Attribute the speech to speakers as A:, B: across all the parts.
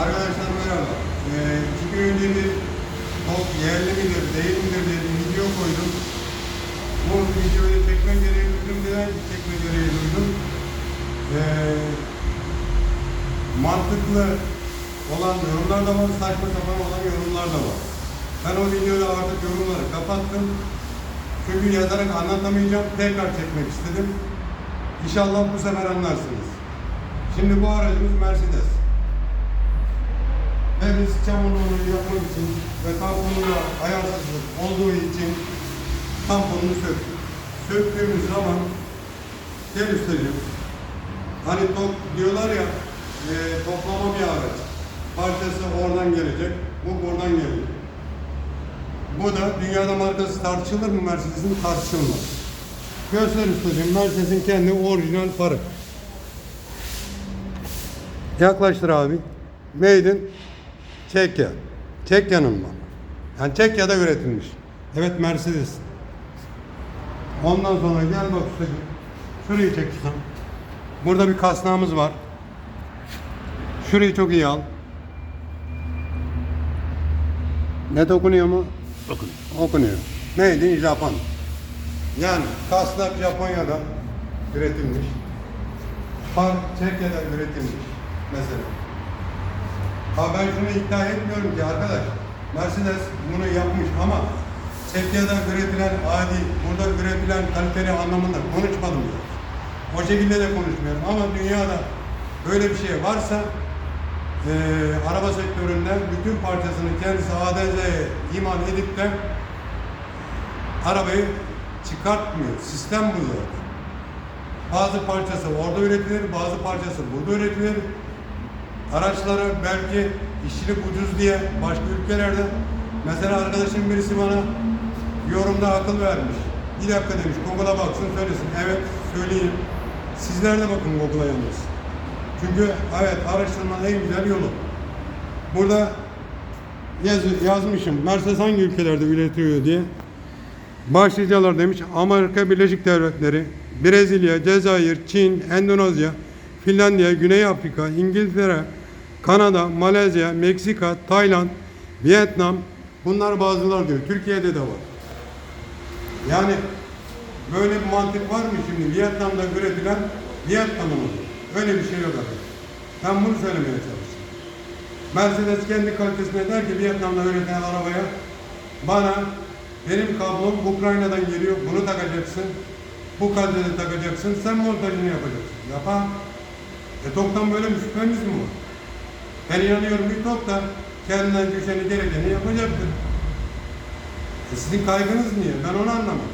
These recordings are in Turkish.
A: Arkadaşlar merhaba. Ee, iki gün önce bir top yerli midir, değil midir diye bir video koydum. Bu videoyu çekme gereği duydum. Neden çekme gereği duydum? Ee, mantıklı olan yorumlar da var, saçma sapan olan yorumlar da var. Ben o videoda artık yorumları kapattım. Çünkü yazarak anlatamayacağım, tekrar çekmek istedim. İnşallah bu sefer anlarsınız. Şimdi bu aracımız Mercedes. Ve biz çamurluğunu yapmak için ve tamponunda ayarsızlık olduğu için tamponunu söktük. Söktüğümüz zaman gel üstelik. Hani top diyorlar ya e, toplama bir araç. Parçası oradan gelecek, bu buradan gelecek. Bu da dünyada markası tartışılır mı Mercedes'in? Tartışılmaz. Göster ustacığım Mercedes'in kendi orijinal farı. Yaklaştır abi. Made in Çekya. Çekya'nın malı. Yani Çekya'da üretilmiş. Evet Mercedes. Ondan sonra gel bak ustacığım. Şurayı çek ustam. Burada bir kasnağımız var. Şurayı çok iyi al. Net okunuyor mu?
B: Okunuyor.
A: Okunuyor. İn Japan. Yani kasnak Japonya'da üretilmiş. Far Çekya'da üretilmiş mesela. Ha ben şunu iddia etmiyorum ki arkadaş. Mercedes bunu yapmış ama Çekya'da üretilen adi, burada üretilen kaliteli anlamında konuşmadım. ya. O şekilde de konuşmuyorum ama dünyada böyle bir şey varsa eee, araba sektöründe bütün parçasını kendisi A'dan Z'ye iman edip de arabayı çıkartmıyor. Sistem bu zaten. Bazı parçası orada üretilir, bazı parçası burada üretilir. Araçları belki işçilik ucuz diye başka ülkelerde mesela arkadaşım birisi bana yorumda akıl vermiş. Bir dakika demiş Google'a baksın söylesin. Evet söyleyeyim. Sizler de bakın Google'a yalnız. Çünkü evet araştırmanın en güzel yolu. Burada yaz, yazmışım. Mercedes hangi ülkelerde üretiliyor diye. Başlıcalar demiş Amerika Birleşik Devletleri, Brezilya, Cezayir, Çin, Endonezya, Finlandiya, Güney Afrika, İngiltere, Kanada, Malezya, Meksika, Tayland, Vietnam bunlar bazılar diyor. Türkiye'de de var. Yani böyle bir mantık var mı şimdi? Vietnam'da üretilen Vietnam'ın olur. Öyle bir şey yok arkadaşlar. Ben bunu söylemeye çalıştım. Mercedes kendi kalitesine der ki Vietnam'da üretilen arabaya bana benim kablom Ukrayna'dan geliyor, bunu takacaksın, bu kalitede takacaksın, sen montajını yapacaksın. Yapar. E TOK'tan böyle bir şüphemiz mi var? Ben inanıyorum ki TOK da kendinden düşeni gerekeni yapacaktır. E sizin kaygınız niye? Ben onu anlamadım.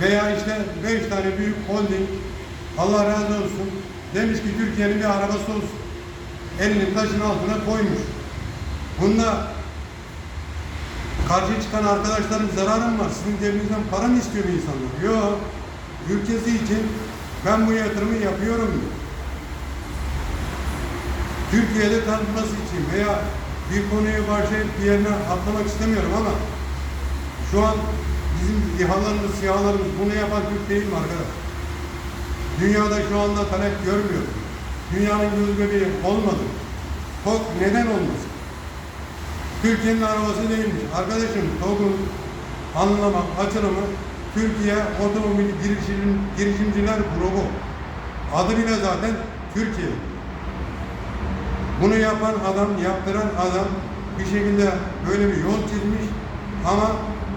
A: Veya işte beş tane büyük holding, Allah razı olsun, demiş ki Türkiye'nin bir arabası olsun. Elini taşın altına koymuş. Bunda karşı çıkan arkadaşların zararı mı var? Sizin cebinizden para mı istiyor insanlar? Yok. Ülkesi için ben bu yatırımı yapıyorum diyor. Türkiye'de tanıtması için veya bir konuyu başlayıp diğerine atlamak istemiyorum ama şu an bizim İHA'larımız, SİHA'larımız bunu yapan Türk değil mi arkadaş? Dünyada şu anda talep görmüyor. Dünyanın göz bebeği olmadı. TOK neden olmasın? Türkiye'nin arabası değilmiş. Arkadaşım TOG'un anlama, açılımı Türkiye Otomobil Girişim, Girişimciler Grubu. Adı bile zaten Türkiye. Bunu yapan adam, yaptıran adam bir şekilde böyle bir yol çizmiş ama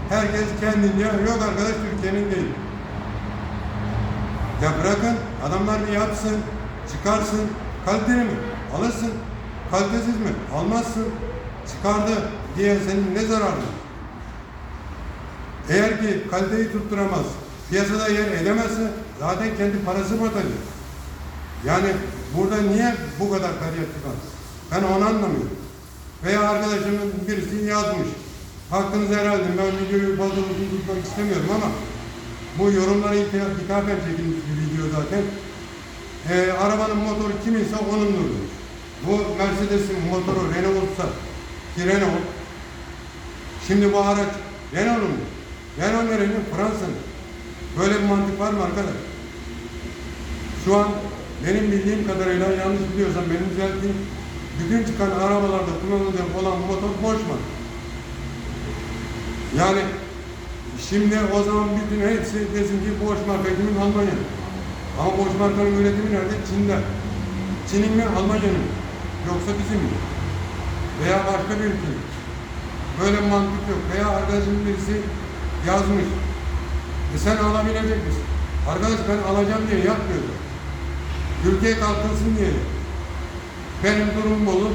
A: herkes kendince yok arkadaş Türkiye'nin değil. Ya bırakın adamlar bir yapsın, çıkarsın, kaliteli mi? Alırsın. Kalitesiz mi? Almazsın. Çıkardı diye senin ne zararın? var? Eğer ki kaliteyi tutturamaz, piyasada yer edemezse zaten kendi parası batacak. Yani burada niye bu kadar feryat çıkan? Ben onu anlamıyorum. Veya arkadaşımın birisi yazmış. Hakkınız herhalde ben videoyu fazla uzun tutmak istemiyorum ama bu yorumlara hitaben çekilmiş bir video zaten. Ee, arabanın motoru kiminse onundur demiş. Bu Mercedes'in motoru Renault'sa ki Renault şimdi bu araç Renault'un mu? Renault nerenin? Fransa'nın. Böyle bir mantık var mı arkadaş? Şu an benim bildiğim kadarıyla yanlış biliyorsam beni düzeltin. Bütün çıkan arabalarda kullanılacak olan motor Boşman. Yani şimdi o zaman bütün hepsi desin ki Boş marka kimin Almanya. Ama Boş markanın üretimi nerede? Çin'de. Çin'in mi Almanya'nın mı? Yoksa bizim mi? Veya başka bir ülkenin. Böyle mantık yok. Veya arkadaşım birisi yazmış. E sen alabilecek misin? Arkadaş ben alacağım diye yapmıyordu. Ülkeye kalkınsın diye. Benim durumum olur.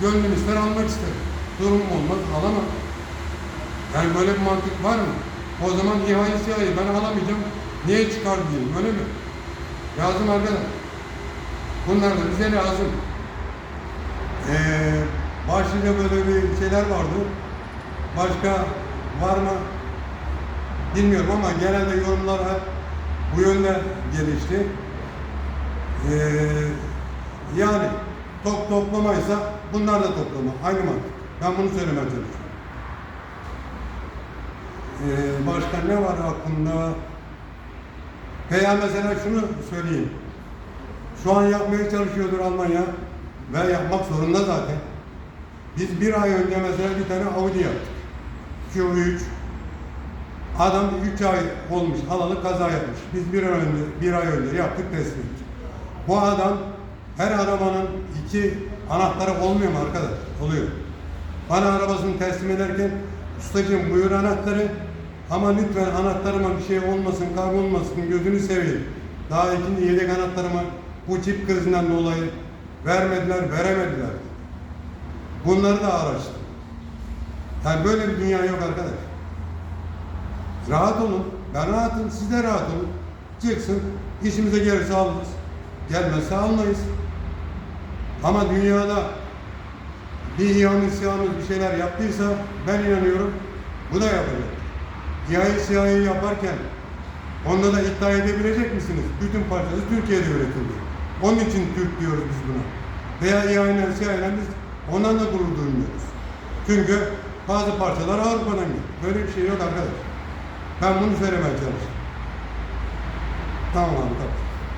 A: Gönlüm ister almak ister. Durumum olmaz alamam. Yani böyle bir mantık var mı? O zaman ihale siyahı ben alamayacağım. Niye çıkar diyeyim öyle mi? Lazım arkadaş. Bunlar da bize lazım. Ee, başlıca böyle bir şeyler vardı. Başka var mı? Bilmiyorum ama genelde yorumlar hep bu yönde gelişti. Ee, yani top toplamaysa bunlar da toplama. Aynı mantık. Ben bunu söylemeye çalışıyorum. Ee, başka ne var aklımda? Veya mesela şunu söyleyeyim. Şu an yapmaya çalışıyordur Almanya ve yapmak zorunda zaten. Biz bir ay önce mesela bir tane Audi yaptık. Q3. Adam 3 ay olmuş, alalı kaza yapmış. Biz bir ay önce, bir ay önce yaptık ettik. Bu adam her arabanın iki anahtarı olmuyor mu arkadaş? Oluyor. Bana arabasını teslim ederken ustacığım buyur anahtarı ama lütfen anahtarıma bir şey olmasın, kaybolmasın, gözünü seveyim. Daha ikinci yedek anahtarıma bu çip krizinden dolayı vermediler, veremediler. Bunları da araştırdım. Yani böyle bir dünya yok arkadaş. Rahat olun. Ben rahatım. Siz de rahat olun. Çıksın. işimize gelirse alırız. Gelmezse almayız. Ama dünyada bir iyanı siyanı bir şeyler yaptıysa ben inanıyorum bu da yapacak. İHA'yı SİHA'yı yaparken onda da iddia edebilecek misiniz? Bütün parçası Türkiye'de üretildi. Onun için Türk diyoruz biz buna. Veya İHA'yla SİHA'yla biz ondan da gurur duymuyoruz. Çünkü bazı parçalar Avrupa'dan geliyor. Böyle bir şey yok arkadaş. Ben bunu söylemeye çalıştım. Tamam abi tamam.